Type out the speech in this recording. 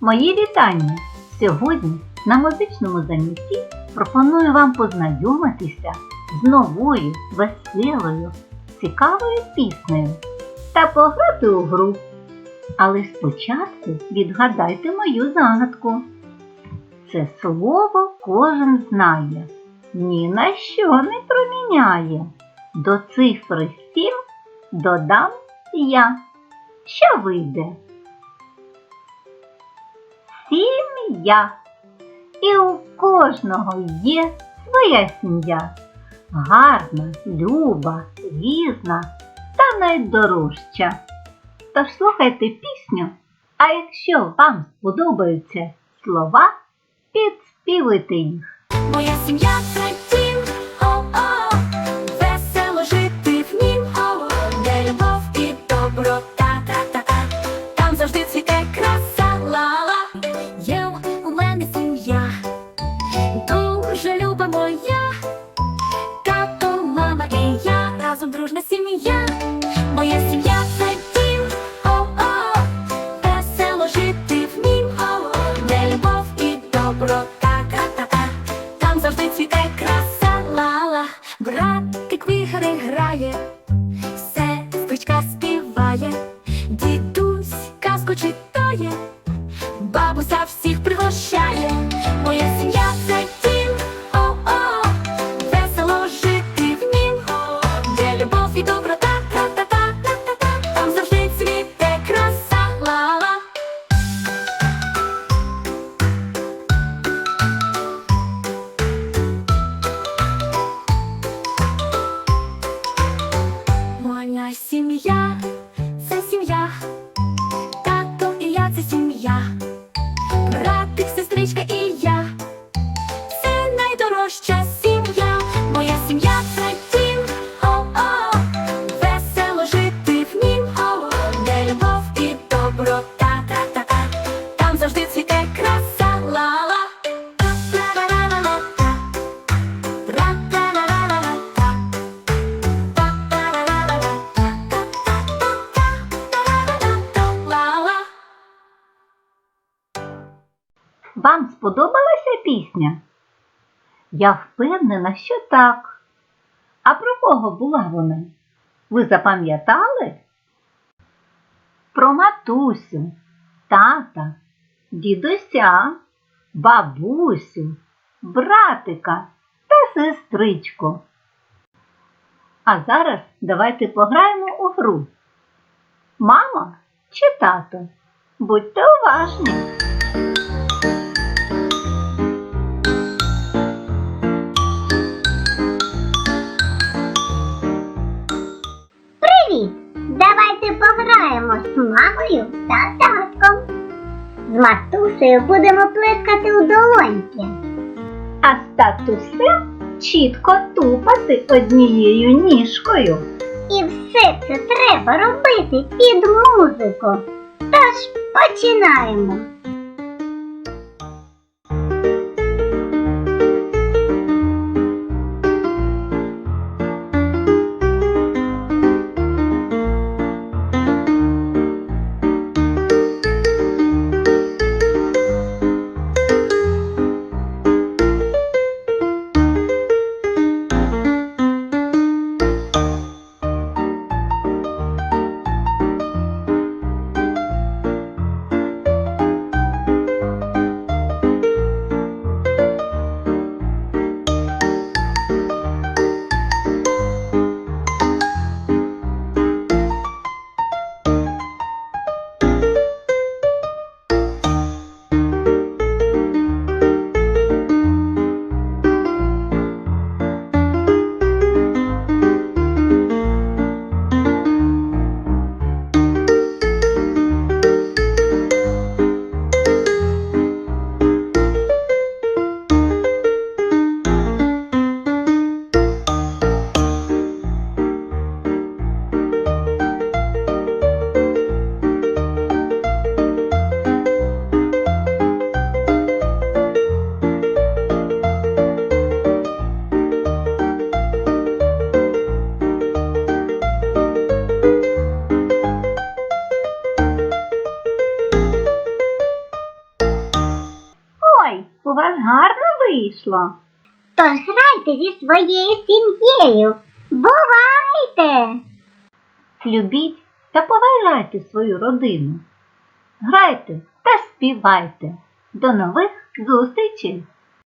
Мої вітання! Сьогодні на музичному занятті пропоную вам познайомитися з новою, веселою, цікавою піснею та пограти у гру. Але спочатку відгадайте мою загадку. Це слово кожен знає, ні на що не проміняє. До цифри сім додам я. Що вийде? Сім'я. І у кожного є своя сім'я. Гарна, люба, різна та найдорожча. Тож слухайте пісню, а якщо вам сподобаються слова, підспівуйте їх. Моя сім'я це Братик вигри грає, сестричка співає, завжди цвіте краса. Ла-ла. Вам сподобалася пісня? Я впевнена, що так. А про кого була вона? Ви запам'ятали? Про матусю, тата, дідуся, бабусю, братика та сестричку. А зараз давайте пограємо у гру. Мама чи тато? Будьте уважні! Привіт! Давайте пограємо з мамою та татком. З матусею будемо плескати у долоньки. а з татусем чітко тупати однією ніжкою. І все це треба робити під музику. Тож починаємо. Вас гарно вийшло. Тож грайте зі своєю сім'єю. Бувайте! Любіть та поважайте свою родину. Грайте та співайте. До нових зустрічей!